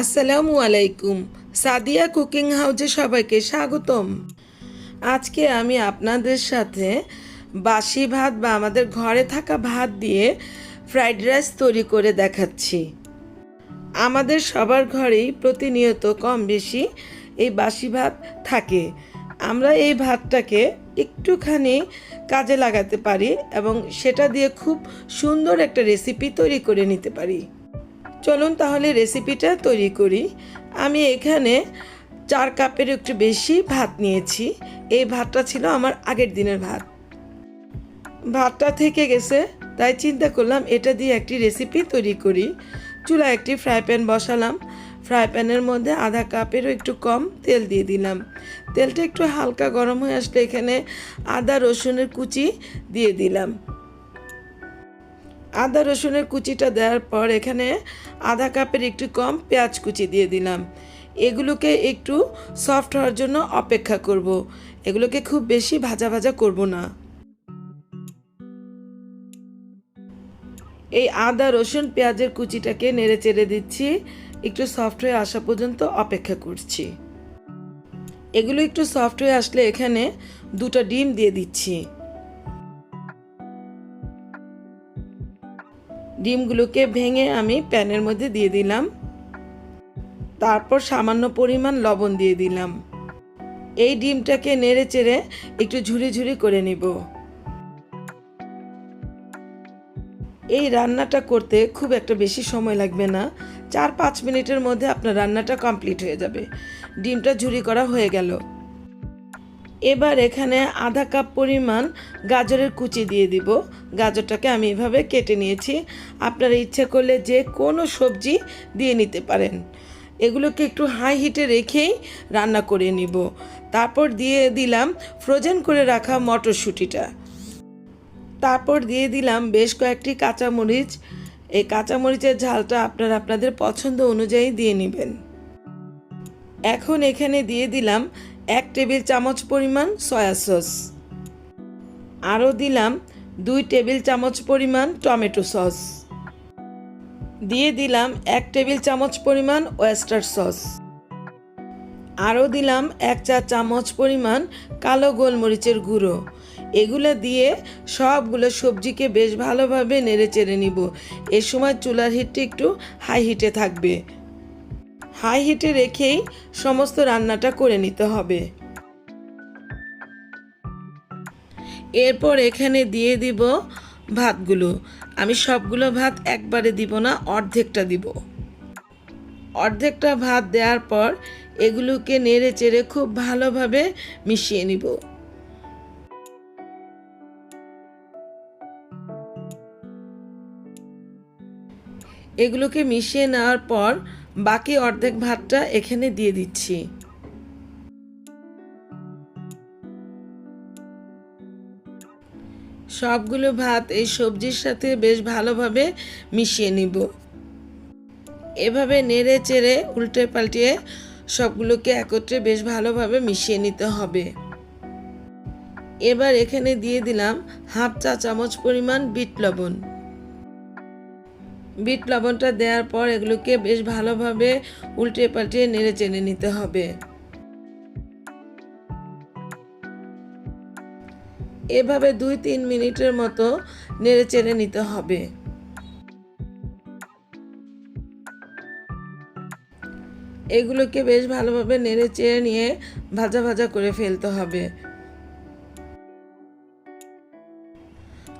আসসালামু আলাইকুম। সাদিয়া কুকিং হাউজে সবাইকে স্বাগতম। আজকে আমি আপনাদের সাথে বাসি ভাত বা আমাদের ঘরে থাকা ভাত দিয়ে ফ্রাইড রাইস তৈরি করে দেখাচ্ছি। আমাদের সবার ঘরেই প্রতিনিয়ত কম বেশি এই বাসি ভাত থাকে। আমরা এই ভাতটাকে একটুখানি কাজে লাগাতে পারি এবং সেটা দিয়ে খুব সুন্দর একটা রেসিপি তৈরি করে নিতে পারি। চলুন তাহলে রেসিপিটা তৈরি করি। আমি এখানে চার কাপের একটু বেশি ভাত নিয়েছি। এই ভাতটা ছিল আমার আগের দিনের ভাত। ভাতটা থেকে গেছে, তাই চিন্তা করলাম এটা দিয়ে একটি রেসিপি তৈরি করি। চুলা একটি ফ্রাই প্যান বসালাম। ফ্রাই প্যানের মধ্যে আধা কাপেরও একটু কম তেল দিয়ে দিলাম। তেলটা একটু হালকা গরম হয়ে আসলে এখানে আদা রসুনের কুচি দিয়ে দিলাম। আদা রসুনের কুচিটা দেওয়ার পর এখানে আধা কাপের একটু কম পেঁয়াজ কুচি দিয়ে দিলাম। এগুলোকে একটু সফট হওয়ার জন্য অপেক্ষা করব। এগুলোকে খুব বেশি ভাজা ভাজা করব না। এই আদা, রসুন, পেঁয়াজের কুচিটাকে নেড়ে চেড়ে দিচ্ছি। একটু সফট হয়ে আসা পর্যন্ত অপেক্ষা করছি। এগুলো একটু সফট হয়ে আসলে এখানে দুটো ডিম দিয়ে দিচ্ছি। ডিমগুলোকে ভেঙে আমি প্যানের মধ্যে দিয়ে দিলাম। তারপর সামান্য পরিমাণ লবণ দিয়ে দিলাম। এই ডিমটাকে নেড়ে চেড়ে একটু ঝুরি ঝুরি করে নিব। এই রান্নাটা করতে খুব একটা বেশি সময় লাগবে না। চার পাঁচ মিনিটের মধ্যে আপনার রান্নাটা কমপ্লিট হয়ে যাবে। ডিমটা ঝুরি করা হয়ে গেল। এবার এখানে আধা কাপ পরিমাণ গাজরের কুচি দিয়ে দিব। গাজরটাকে আমি এভাবে কেটে নিয়েছি। আপনারা ইচ্ছে করলে যে কোনো সবজি দিয়ে নিতে পারেন। এগুলোকে একটু হাই হিটে রেখেই রান্না করে নিব। তারপর দিয়ে দিলাম ফ্রোজেন করে রাখা মটরশুঁটিটা। তারপর দিয়ে দিলাম বেশ কয়েকটি কাঁচামরিচ। এই কাঁচামরিচের ঝালটা আপনারা আপনাদের পছন্দ অনুযায়ী দিয়ে নেবেন। এখন এখানে দিয়ে দিলাম এক টেবিল চামচ পরিমাণ সয়া সস। আরও দিলাম দুই টেবিল চামচ পরিমাণ টমেটো সস। দিয়ে দিলাম এক টেবিল চামচ পরিমাণ ওয়েস্টার সস। আরও দিলাম এক চা চামচ পরিমাণ কালো গোলমরিচের গুঁড়ো। এগুলো দিয়ে সবগুলো সবজিকে বেশ ভালোভাবে নেড়ে চেড়ে নিব। এ সময় চুলার হিটটি একটু হাই হিটে থাকবে। হাই হিটে রেখেই সমস্ত রান্নাটা করে নিতে হবে। এরপর এখানে দিয়ে দিব ভাতগুলো। আমি সবগুলো ভাত একবারে দিব না, অর্ধেকটা দিব। অর্ধেকটা ভাত দেওয়ার পর এগুলোকে নেড়ে চেড়ে খুব ভালোভাবে মিশিয়ে নিব। এগুলোকে মিশিয়ে নেওয়ার পর বাকি অর্ধেক ভাতটা এখানে দিয়ে দিচ্ছি। সবগুলো ভাত এই সবজির সাথে বেশ ভালোভাবে মিশিয়ে নিব। এভাবে নেড়ে চেড়ে উল্টে পাল্টিয়ে সবগুলোকে একত্রে বেশ ভালোভাবে মিশিয়ে নিতে হবে। এবার এখানে দিয়ে দিলাম হাফ চা চামচ পরিমাণ বিট লবণ। বিট লবণটা দেওয়ার পর এগুলোকে বেশ ভালোভাবে উল্টে পাল্টে নেড়ে চেড়ে নিতে হবে। এভাবে দুই তিন মিনিটের মতো নেড়ে চেড়ে নিতে হবে। এগুলোকে বেশ ভালোভাবে নেড়ে চেড়ে নিয়ে ভাজা ভাজা করে ফেলতে হবে।